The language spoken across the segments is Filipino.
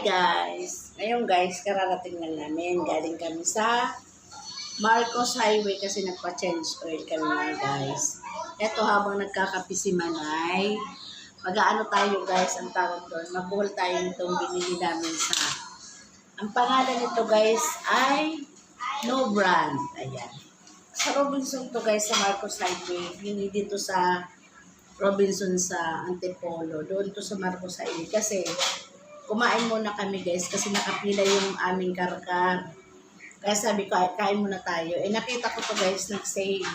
Guys! Ngayon guys, kararating lang namin. Galing kami sa Marcos Highway kasi nagpa-change oil kami na guys. Ito habang nagkakapi si Manay, mag-aano tayo guys, ang tawag doon, mag tayo nitong binili namin sa... Ang pangalan nito guys ay No Brand. Ayan. Sa Robinson to guys, sa Marcos Highway. Hindi dito sa Robinson sa Antipolo. Doon to sa Marcos Highway. Kasi kumain muna kami guys kasi nakapila yung aming karkar. Kaya sabi ko, "Ay, kain muna tayo. Eh nakita ko to guys, nag-sale.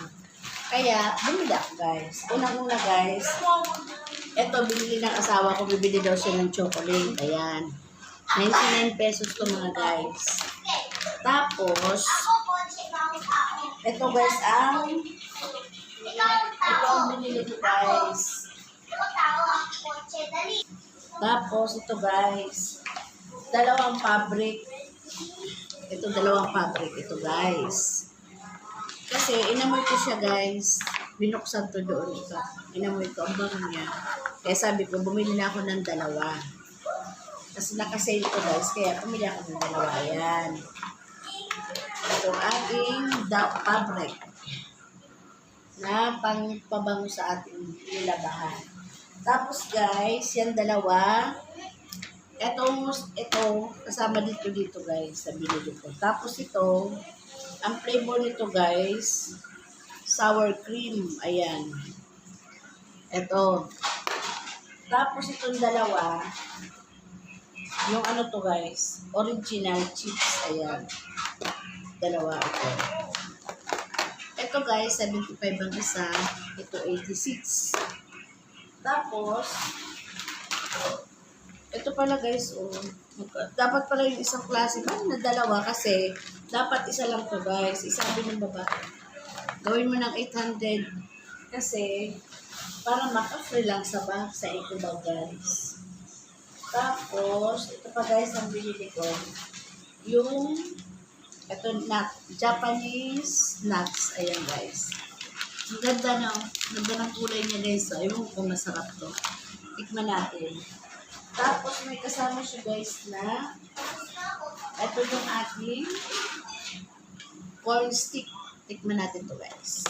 Kaya, bumili ako guys. Unang-una guys, eto binili ng asawa ko, bibili daw siya ng chocolate. Ayan. 99 pesos to mga guys. Tapos, eto guys ang, ito ang binili ko guys. Tapos, ito guys, dalawang fabric. Ito, dalawang fabric. Ito guys. Kasi, inamoy ko siya guys. Binuksan to doon. Ito. Inamoy ko. Ang bango niya. Kaya sabi ko, bumili na ako ng dalawa. Kasi nakasale ko guys. Kaya bumili ako ng dalawa. Ayan. Ito ating da- fabric na pangpabango sa ating nilabahan. Tapos guys, yan dalawa. Etong, ito, kasama dito dito guys, sa binili ko. Tapos ito, ang flavor nito guys, sour cream. Ayan. Ito. Tapos itong dalawa, yung ano to guys, original chips. Ayan. Dalawa ito. Ito guys, 75 ang isa. Ito 86. Tapos, ito pala guys, oh. Dapat pala yung isang klase ba na dalawa kasi dapat isa lang to guys. Isabi ng babae. Gawin mo ng 800 kasi para maka-free lang sa ba sa ito daw guys. Tapos, ito pa guys ang binili ko. Yung ito nut, Japanese nuts. Ayan guys. Ang ganda ang ganda ng kulay niya guys. So, ko kung masarap to. Tikman natin. Tapos may kasama siya guys na ito yung ating corn stick. Tikman natin to guys.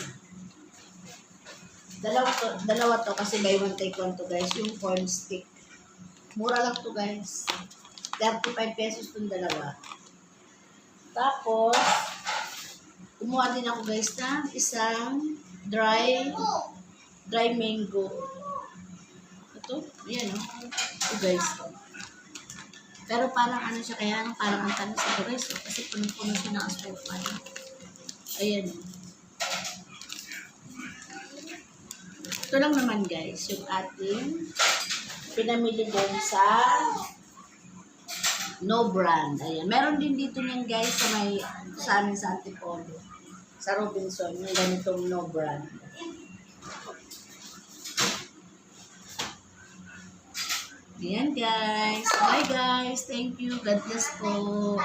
Dalawa to, dalawa to kasi buy one take one to guys. Yung corn stick. Mura lang to guys. 35 pesos tong dalawa. Tapos, kumuha din ako guys ng isang dry dry mango. Ito, ayan o. Ito guys. Pero parang ano siya, kaya ano, parang ang tamis ito guys. Oh, kasi punong-puno siya ng asukal. Ayan o. Ito lang naman guys, yung ating pinamili din sa no brand. Ayan. Meron din dito niyan guys sa may sa amin sa Antipolo. Sa Robinson, yung ganitong no brand. Ayan guys. Bye guys. Thank you. God bless po.